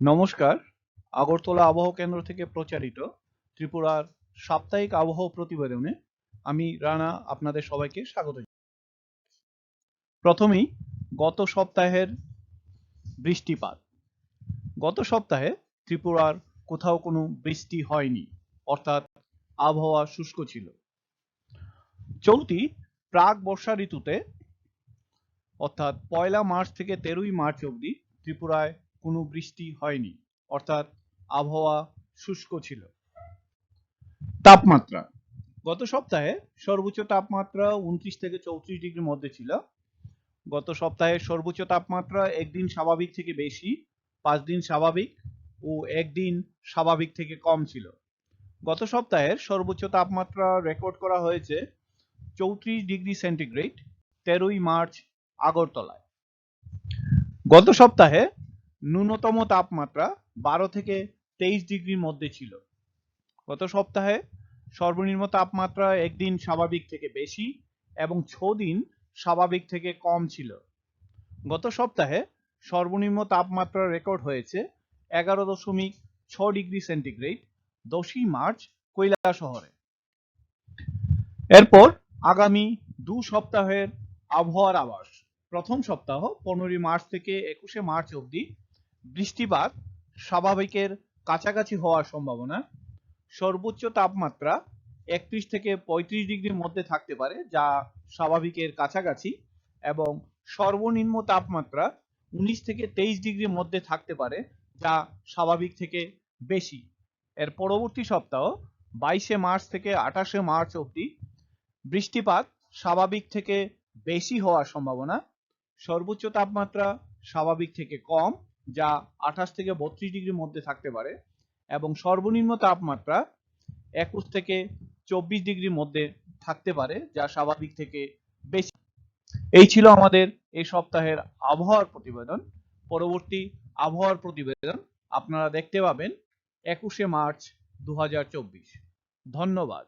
নমস্কার। আগরতলা আবহাওয়া কেন্দ্র থেকে প্রচারিত ত্রিপুরার সাপ্তাহিক আবহাওয়া প্রতিবেদনে আমি রানা আপনাদের সবাইকে স্বাগত। প্রথমেই গত সপ্তাহের বৃষ্টিপাত। গত সপ্তাহে ত্রিপুরার কোথাও কোনো বৃষ্টি হয়নি, অর্থাৎ আবহাওয়া শুষ্ক ছিল। চলতি প্রাক বর্ষা ঋতুতে, অর্থাৎ পয়লা মার্চ থেকে তেরোই মার্চ অবধি ত্রিপুরায় কোনো বৃষ্টি হয়নি, অর্থাৎ আবহাওয়া শুষ্ক ছিল। তাপমাত্রা। গত সপ্তাহে সর্বোচ্চ তাপমাত্রা উনত্রিশ থেকে চৌত্রিশ ডিগ্রির মধ্যে ছিল। গত সপ্তাহে সর্বোচ্চ তাপমাত্রা একদিন স্বাভাবিক থেকে বেশি, পাঁচ দিন স্বাভাবিক ও একদিন স্বাভাবিক থেকে কম ছিল। গত সপ্তাহের সর্বোচ্চ তাপমাত্রা রেকর্ড করা হয়েছে চৌত্রিশ ডিগ্রি সেন্টিগ্রেড, তেরোই মার্চ আগরতলায়। গত সপ্তাহে ন্যূনতম তাপমাত্রা বারো থেকে তেইশ ডিগ্রির মধ্যে ছিল। গত সপ্তাহে সর্বনিম্ন তাপমাত্রা একদিন স্বাভাবিক থেকে বেশি এবং ছ দিন স্বাভাবিক থেকে কম ছিল। গত সপ্তাহে সর্বনিম্ন তাপমাত্রা রেকর্ড হয়েছে এগারো দশমিক ছ ডিগ্রি সেন্টিগ্রেড, দশই মার্চ কৈলা শহরে। এরপর আগামী দু সপ্তাহের আবহাওয়ার আবাস প্রথম সপ্তাহ পনেরোই মার্চ থেকে একুশে মার্চ অবধি বৃষ্টিপাত স্বাভাবিকের কাছাকাছি হওয়ার সম্ভাবনা, সর্বোচ্চ তাপমাত্রা একত্রিশ থেকে পঁয়ত্রিশ ডিগ্রির মধ্যে থাকতে পারে, যা স্বাভাবিকের কাছাকাছি, এবং সর্বনিম্ন তাপমাত্রা উনিশ থেকে তেইশ ডিগ্রির মধ্যে থাকতে পারে, যা স্বাভাবিক থেকে বেশি। এর পরবর্তী সপ্তাহ, বাইশে মার্চ থেকে আঠাশে মার্চ অবধি বৃষ্টিপাত স্বাভাবিক থেকে বেশি হওয়ার সম্ভাবনা, সর্বোচ্চ তাপমাত্রা স্বাভাবিক থেকে কম যা আঠাশ থেকে বত্রিশ ডিগ্রির মধ্যে থাকতে পারে এবং সর্বনিম্ন তাপমাত্রা একুশ থেকে চব্বিশ ডিগ্রির মধ্যে থাকতে পারে, যা স্বাভাবিক থেকে বেশি। এই ছিল আমাদের এই সপ্তাহের আবহাওয়ার প্রতিবেদন। পরবর্তী আবহাওয়ার প্রতিবেদন আপনারা দেখতে পাবেন একুশে মার্চ দু হাজার চব্বিশ। ধন্যবাদ।